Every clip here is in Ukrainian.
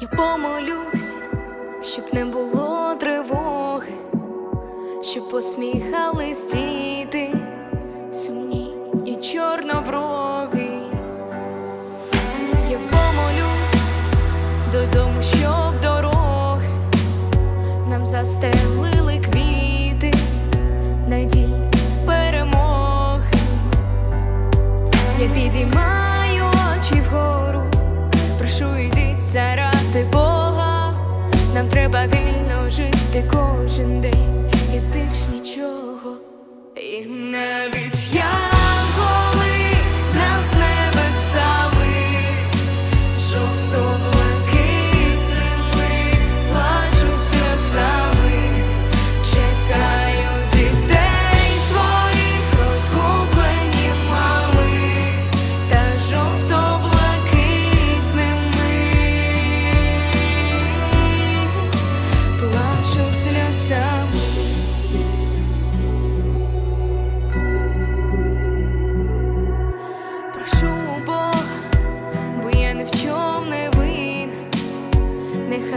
Я помолюсь, щоб не було тривоги, щоб посміхались діти, сумні і чорноброві. Я помолюсь додому, щоб дороги нам застелили квіти, надій перемоги. Я підіймаю очі вгору, прошу йдіть заради Бога. Нам треба вільно жити кожен день і більш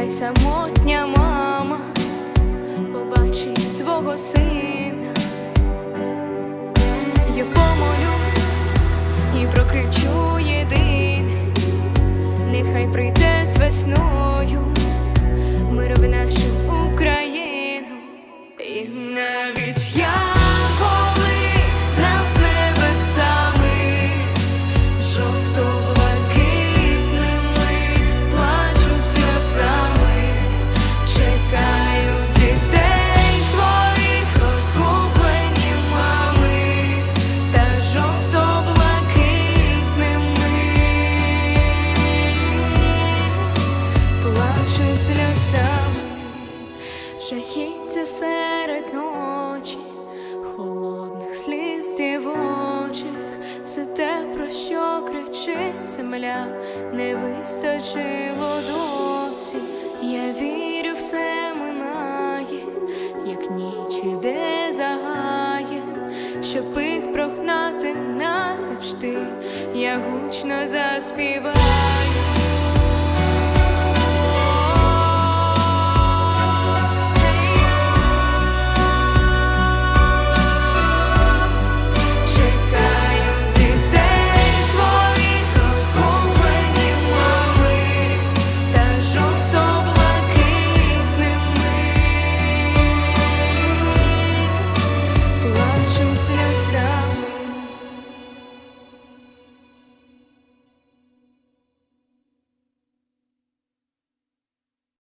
самотня мама побачить свого сина. Я помолюсь і прокричу єдине, нехай прийде з весною жахіття серед ночі, холодних сліз в очах, все те, про що кричить земля, не вистачило досі. Я вірю, все минає, як ніч іде загає, щоб їх прогнати назавжди, я гучно заспіваю.